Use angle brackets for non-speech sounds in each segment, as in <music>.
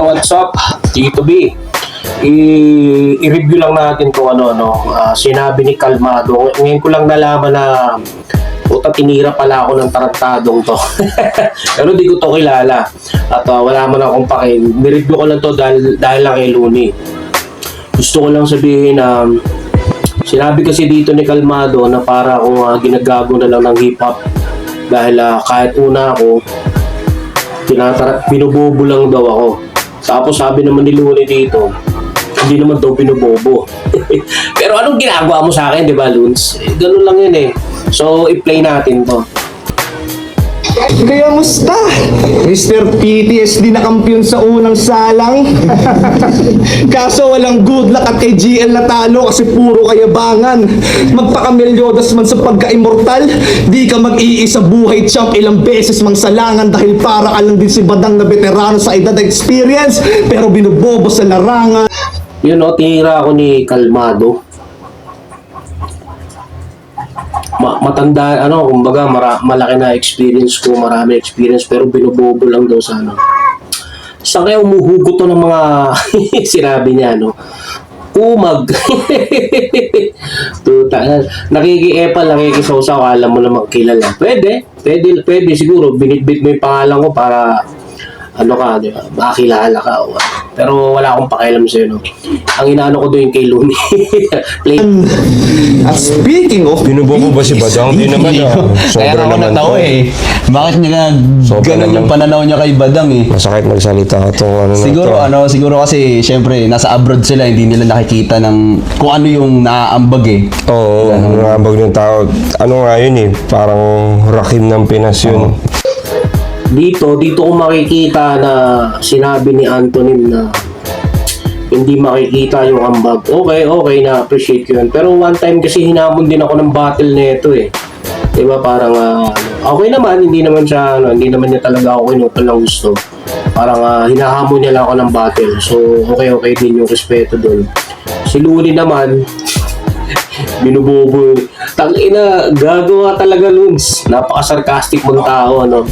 what's up? Tito B. I-review lang natin kung ano, no. Ah, sinabi ni Kalmado. Ngayon ko lang nalaman na puta tinira pala ako ng tarantadong to. <laughs> Pero di ko to kilala. At ah, wala man akong pake. Nireview ko lang to dahil, dahil lang kay Looney. Gusto ko lang sabihin na sinabi kasi dito ni Kalmado na para akong ah, ginagago na lang ng hip-hop. Dahil ah, kahit una ako, tinatara lang daw ako. Tapos sabi naman ni Looney dito, hindi naman daw binubobo. <laughs> Pero anong ginagawa mo sa akin, di ba, Loons? Eh, ganun lang yun eh. So, i-play natin to. Kaya musta? Mr. PTSD na kampiyon sa unang salang. <laughs> Kaso walang good luck at kay GL natalo kasi puro kayabangan. Magpakamelyodas man sa pagka-immortal, di ka mag-iisa buhay champ ilang beses mang salangan dahil para ka lang din si Badang na veterano sa edad experience pero binubobo sa larangan. Yun o, tinira ako ni Kalmado. Ma matanda, ano, kumbaga, mara malaki na experience ko, marami experience, pero binubobo lang daw sa ano. Saan kaya umuhugot to ng mga <laughs> sinabi niya, no? Kumag. Tuta. <laughs> Nakiki-epal, nakikisawsaw, alam mo naman kilala. Pwede, pwede, pwede siguro. Binitbit mo yung pangalan ko para ano ka, di ba? Makakilala ka. O, ano. pero wala akong pakialam sa'yo, no? Ang inaano ko doon kay Looney. <laughs> Play. At speaking of Binubobo ba si Badang? Hindi naman ah. Kaya Sobra ako naman natawa to. eh. Bakit niya Sobra ganun naman. yung pananaw niya kay Badang eh? Masakit magsalita itong ano na Siguro to. ano, siguro kasi syempre nasa abroad sila, hindi nila nakikita ng kung ano yung naaambag eh. Oo, oh, nangabag ng tao. Ano nga yun eh, parang Rakim ng Pinas yun. Dito, dito ko makikita na sinabi ni Antonin na hindi makikita yung ambag. Okay, okay, na-appreciate yun. Pero one time kasi hinamon din ako ng battle nito eh. Diba parang ah, okay naman, hindi naman siya, ano, hindi naman niya talaga ako kinutol ng gusto. Parang ah, hinahamon niya lang ako ng battle. So, okay, okay din yung respeto doon. Si Luni naman, <laughs> binubobo. Tangina, gagawa talaga Luns. Napaka-sarcastic mong tao, ano.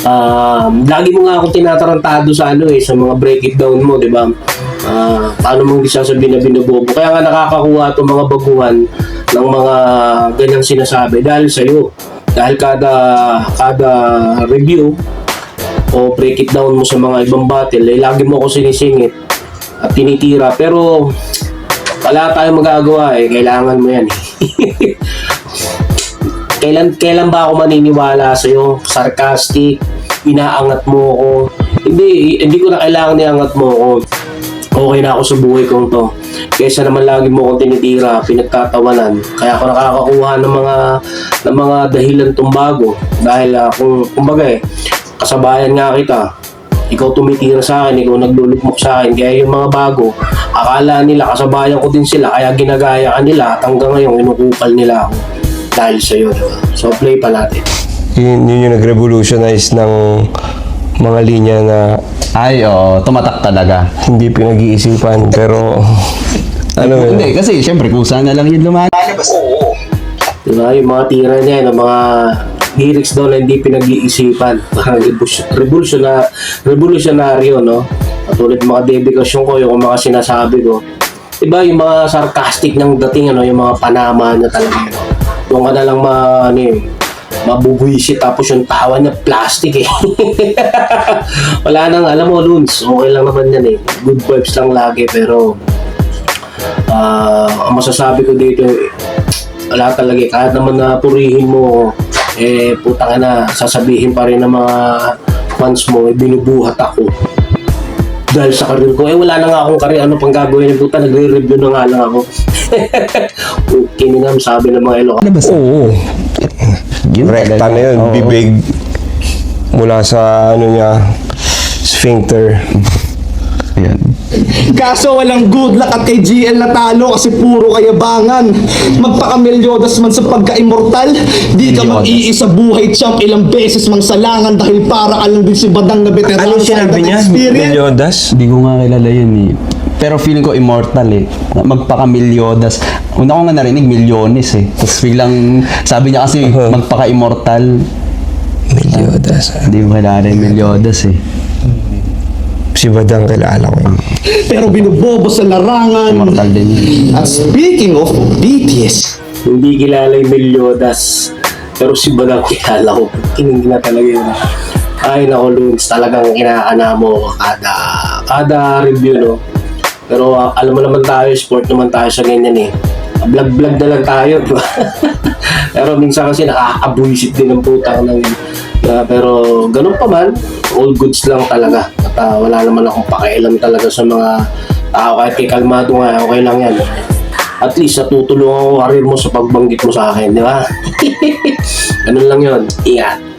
Um, lagi mo nga akong tinatarantado sa ano eh, sa mga break it down mo, di ba? Ah, paano mong di sasabihin na binubobo? Kaya nga nakakakuha itong mga baguhan ng mga ganyang sinasabi dahil sa iyo. Dahil kada kada review o break it down mo sa mga ibang battle, eh, lagi mo ako sinisingit at tinitira. Pero wala tayong magagawa eh. Kailangan mo yan eh. <laughs> kailan kailan ba ako maniniwala sa iyo? Sarcastic, inaangat mo ako. Hindi, hindi ko na kailangan iangat mo ako. Okay na ako sa buhay kong to. Kaysa naman lagi mo akong tinitira, pinagtatawanan. Kaya ako nakakakuha ng mga ng mga dahilan tumbago dahil uh, kung kumbaga eh, kasabayan nga kita. Ikaw tumitira sa akin, ikaw naglulukmok sa akin. Kaya yung mga bago, akala nila kasabayan ko din sila, kaya ginagaya ka nila at hanggang ngayon inukupal nila ako dahil sa iyo, diba? So play pa natin. Yun, yun yung nag-revolutionize ng mga linya na Ay, oo, tumatak talaga. hindi pinag-iisipan. Pero, ano yun? Hindi, kasi syempre kusa na lang yun lumayan. Diba? Yung mga tira niya, yung mga lyrics daw na hindi pinag-iisipan. <laughs> Parang revolution revolutionaryo, no? Katulad ng mga dedikasyon ko, yung mga sinasabi ko. Diba, yung mga sarcastic ng dating, ano, yung mga panama niya talaga, no? Doon ka na lang ma, ano eh, mabubuisit tapos yung tawa niya plastic eh. <laughs> Wala nang, alam mo, Luns, okay lang naman yan eh. Good vibes lang lagi, pero ah ang masasabi ko dito, eh, wala talaga eh. Kahit naman na purihin mo, eh, puta ka na, sasabihin pa rin ng mga fans mo, eh, binubuhat ako. Dahil sa karir ko, eh wala na nga akong karir, ano pang gagawin? Puta, nagre-review na nga lang ako. Kiningam, sabi ng mga Ilocano. Oo. Yun Rekta na yun. Oo. Bibig mula sa ano niya, sphincter. Yan. Kaso walang good luck at kay GL natalo kasi puro kayabangan. Magpakamelyodas man sa pagka-immortal, di ka mag-iisa buhay champ ilang beses mang salangan dahil para ka lang din si Badang na veterano Anong sinabi niya? experience. Meliodas? Hindi ko nga kilala yun eh. Pero feeling ko immortal eh. Magpaka-milyodas. Una ko nga narinig, milyones eh. Tapos biglang, sabi niya kasi, Uh-huh. magpaka-immortal. Meliodas. Hindi ko kilala yung milyodas eh. Si Badang kilala ko yun. Pero binubobo sa larangan. Immortal din. At speaking of BTS, Hindi kilala yung Meliodas. Pero si Badang kilala ko. Kinig na talaga yun. Ay, nako, Lunes. Talagang kinakana mo kada, kada review, no? Pero ah, alam mo naman tayo, sport naman tayo sa ganyan eh. Vlog-vlog na lang tayo, di ba? <laughs> pero minsan kasi nakaka-buisit din ng putang ng Ah, pero ganun pa man, all goods lang talaga. At ah, wala naman akong pakialam talaga sa mga tao. Kahit kay kalmado nga, okay lang yan. At least natutulungan ko karir mo sa pagbanggit mo sa akin, di ba? <laughs> ganun lang yun. Ingat.